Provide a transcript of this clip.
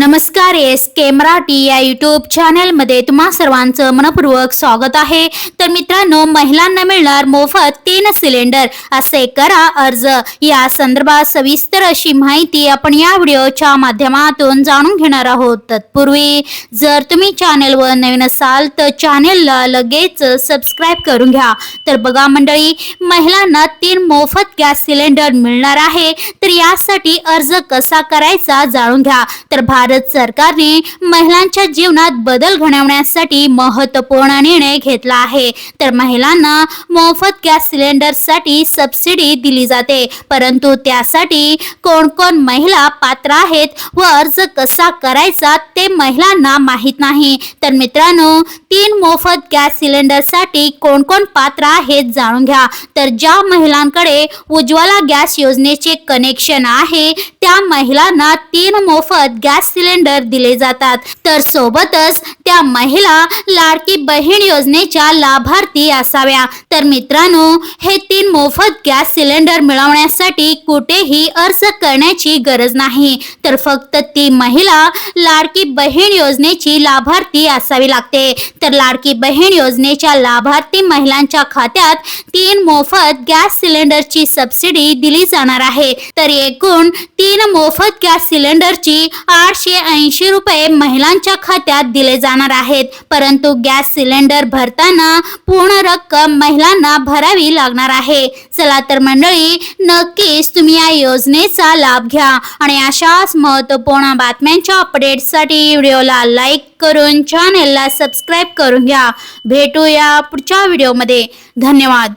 Namaste. R S K Marathi या YouTube चॅनलमध्ये तुम्हा सर्वांचं मनपूर्वक स्वागत आहे. तर मित्रांनो महिलांना मिळणार मोफत तीन सिलेंडर असे करा अर्ज. या संदर्भात सविस्तर अशी माहिती आपण या व्हिडिओच्या माध्यमातून जाणून घेणार आहोत. तत्पूर्वी जर तुम्ही चॅनलवर नवीन असाल तर चॅनलला लगेच सबस्क्राईब करून घ्या. तर बघा मंडळी महिलांना तीन मोफत गॅस सिलेंडर मिळणार आहे. तर यासाठी अर्ज कसा करायचा जाणून घ्या. तर भारत सरकार सरकारने महिलांच्या जीवनात बदल घडवण्यासाठी महत्त्वपूर्ण निर्णय घेतला आहे. तर महिलांना मोफत गॅस सिलेंडरसाठी सबसिडी दिली जाते. परंतु त्यासाठी कोण कोण महिला पात्र आहेत व अर्ज कसा करायचा ते महिलांना माहीत नाही. तर मित्रांनो तीन मोफत गॅस सिलेंडरसाठी कोण कोण पात्र आहेत जाणून घ्या. तर ज्या महिलांकडे उज्ज्वला गॅस योजनेचे कनेक्शन आहे त्या महिलांना तीन मोफत गॅस सिलेंडर दिले जातात. तर सोबतच त्या महिला लाडकी बहीण योजनेच्या लाभार्थी असाव्या. तर मित्रांनो हे तीन मोफत गॅस सिलेंडर मिळवण्यासाठी कुठेही अर्ज करण्याची गरज नाही. तर फक्त ती महिला लाडकी बहीण योजनेची लाभार्थी असावी लागते. तर लाडकी बहीण योजनेच्या लाभार्थी महिलांच्या खात्यात तीन मोफत गॅस सिलेंडरची सबसिडी दिली जाणार आहे. तर एकूण तीन मोफत गॅस सिलेंडरची आठशे ऐंशी रुपये महिलांच्या खात्यात दिले जाणार आहेत. परंतु गॅस सिलेंडर भरताना पूर्ण रक्कम महिलांना भरावी लागणार आहे. चला तर मंडळी नक्कीच तुम्ही या योजनेचा लाभ घ्या. आणि अशाच महत्त्वपूर्ण बातम्यांच्या अपडेटसाठी व्हिडिओला लाईक करून चॅनेलला सबस्क्राईब करून घ्या. भेटूया पुढच्या व्हिडिओमध्ये. धन्यवाद.